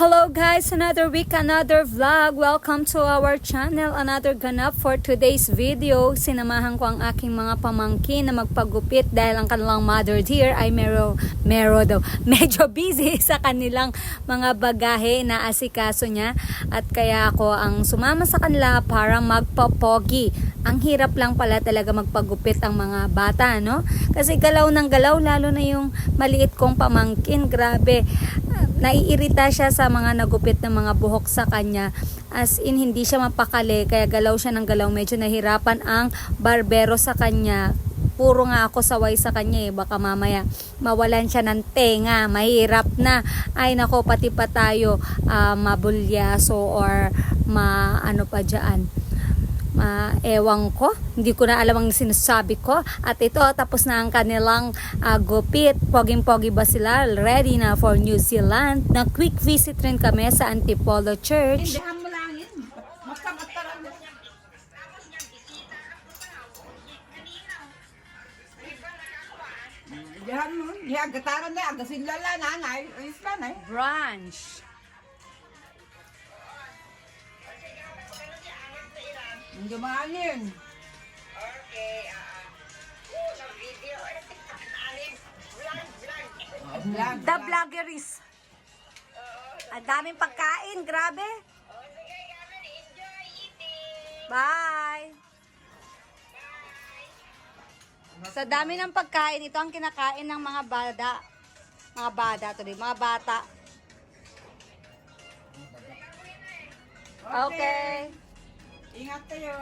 Hello guys, another week, another vlog. Welcome to our channel, another ganap for today's video. Sinamahan ko ang aking mga pamangkin na magpagupit dahil ang kanilang mother dear ay mero, mero daw, medyo busy sa kanilang mga bagahe na asikaso niya. At kaya ako ang sumama sa kanila para magpapogi. Ang hirap lang pala talaga magpagupit ang mga bata, no? Kasi galaw ng galaw, lalo na yung maliit kong pamangkin, grabe. Naiirita siya sa mga nagupit ng mga buhok sa kanya. As in hindi siya mapakali kaya galaw siya ng galaw. Medyo nahirapan ang barbero sa kanya. Puro nga ako saway sa kanya eh. Baka mamaya mawalan siya ng tenga. Mahirap na. Ay nako pati pa tayo ah, mabulyaso or ma ano pa dyan ma ewang ko. Hindi ko na alam ang sinasabi ko. At ito, tapos na ang kanilang ah, gupit. Poging-pogi ba sila? Ready na for New Zealand. Na quick visit rin kami sa Antipolo Church. Hindihan mo lang yun. Hindihan mo. Hiya, gataran na. Agasin lala, nanay. Ka, nay. Brunch. Hindi mahalin. Vlog. The vlogger is. Ang daming pagkain, grabe. Bye. Sa dami ng pagkain, ito ang kinakain ng mga bada. Mga bada to mga bata. Okay. Ingat kayo.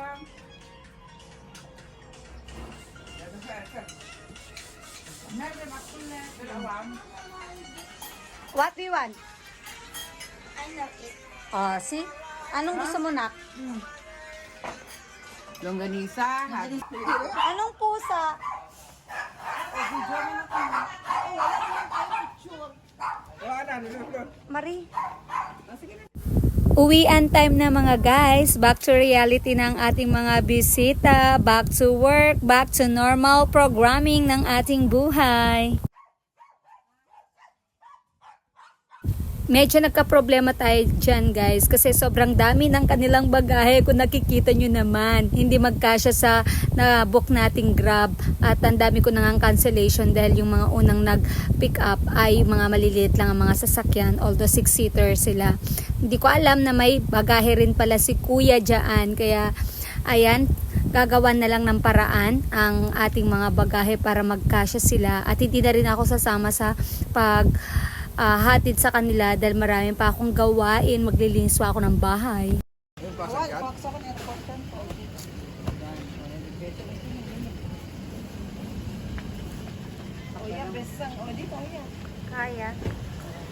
What do you want? Oh, see? Anong gusto mo, nak? Longganisa. Anong pusa? Marie. Uwian time na mga guys. Back to reality ng ating mga bisita. Back to work. Back to normal programming ng ating buhay. Medyo nagka-problema tayo dyan guys. Kasi sobrang dami ng kanilang bagahe. Kung nakikita nyo naman. Hindi magkasya sa na-book nating grab. At ang dami ko nang cancellation dahil yung mga unang nag-pick up ay mga maliliit lang ang mga sasakyan. Although 6-seater sila. Hindi ko alam na may bagahe rin pala si kuya dyan kaya ayan gagawan na lang ng paraan ang ating mga bagahe para magkasya sila. At hindi na rin ako sasama sa pag ah, hatid sa kanila dahil marami pa akong gawain, maglilinis pa ako ng bahay. Kuya, besang. O, di kaya. Kaya.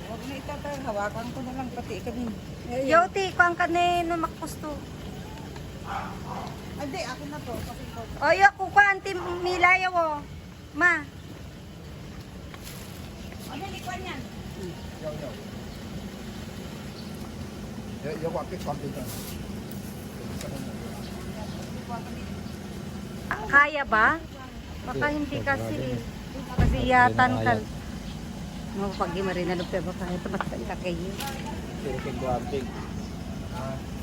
Huwag na itatay. Hawakan ko na lang pati kami. Yoti, kuang kanino makpusto. Hindi, ako na to. Kasi ko. Oyo, kuka anti milayaw o. Ma. Ano, likwan yan? เดี๋ยววางที่ช้อนดีก่อน Kaya ba? Baka hindi kasi kasi yatan ka. No, pag di pa baka ito basta kayo. Pero kay Guaping. Ah.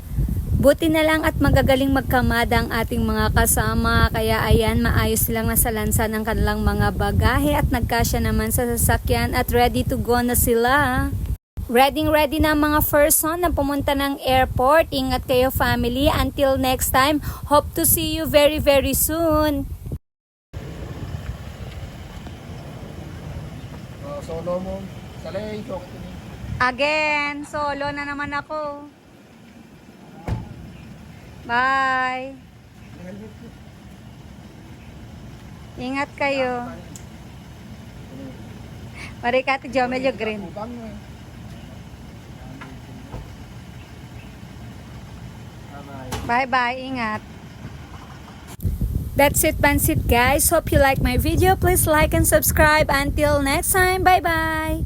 Buti na lang at magagaling magkamada ang ating mga kasama kaya ayan maayos silang nasa lansa ng kanilang mga bagahe at nagkasya naman sa sasakyan at ready to go na sila. Ready ready na ang mga person na pumunta ng airport. Ingat kayo family. Until next time, hope to see you very very soon. Oh, solo mo. Salay. Again, solo na naman ako. Bye. Ingat kayo. Marikati Jomelio Green. Bye-bye. Bye-bye. Ingat. That's it, Pansit guys. Hope you like my video. Please like and subscribe. Until next time, bye bye.